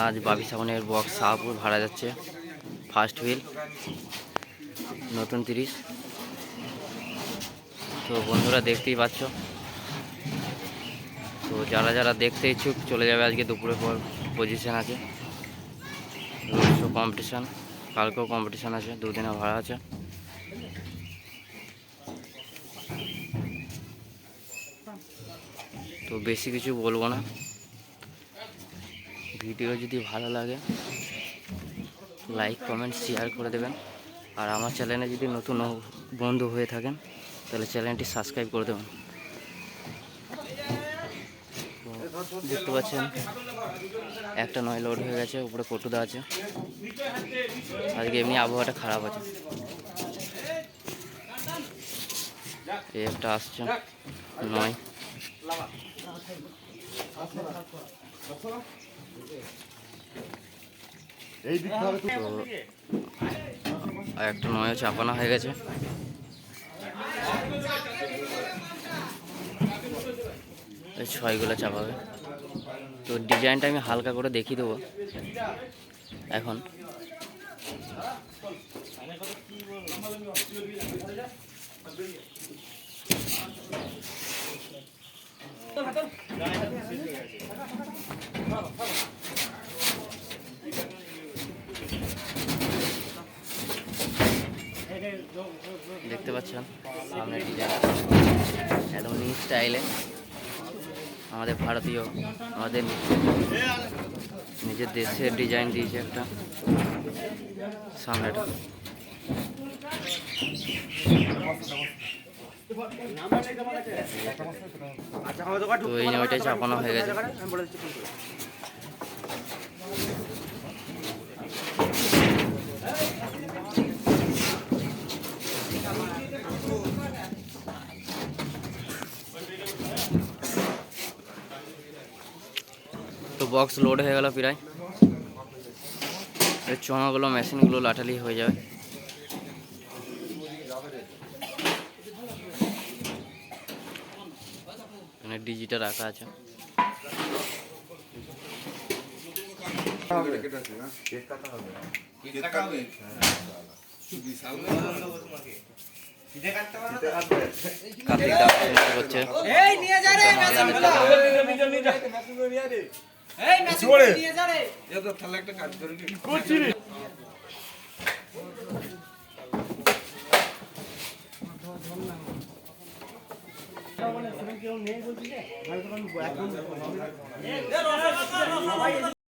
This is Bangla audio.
আজ বাবি সামনের বক্স শাহপুর ভাড়া যাচ্ছে। ফার্স্ট হুইল নতুন তিরিশ। তো বন্ধুরা দেখতেই পাচ্ছ। তো যারা যারা দেখতে ইচ্ছুক, চলে যাবে আজকে দুপুরে পর পজিশন আছে। রোডশো কম্পিটিশান কালকেও কম্পিটিশান আছে, দুদিনে ভাড়া আছে। তো বেশি কিছু বলব না। ভিডিও যদি ভালো লাগে লাইক কমেন্ট শেয়ার করে দেবেন। আর আমার চ্যানেলে যদি নতুন বন্ধু হয়ে থাকেন, তাহলে চ্যানেলটি সাবস্ক্রাইব করে দেবেন। দেখতে পাচ্ছেন, একটা নয় লোড হয়ে গেছে, উপরে কটুদা আছে। আজকে এমনি আবহাওয়াটা খারাপ আছে। এই একটা আসছে, নয়। এই দিক তো আর একটা নয় চাপানো হয়ে গেছে। এই ছয়গুলো চাপাবে। তো ডিজাইনটা আমি হালকা করে দেখিয়ে দেবো। এখন। দেখতে পাচ্ছেন, সামনে ডিজাইন একদম নিউ স্টাইলে আমাদের ভারতীয়, আমাদের নিজের দেশের ডিজাইন দিয়েছে একটা সামনেটা। এই নয়টাই চাপানো হয়ে গেছে তো। বক্স লোড হয়ে গেল প্রায়। চোঙাগুলো মেশিনগুলো লাটালি হয়ে যাবে। এখানে ডিজিটা রাখা আছে। কার্তিক দাস শুরু করছে। এই নিয়ে যা রে মেশিনগুলো এই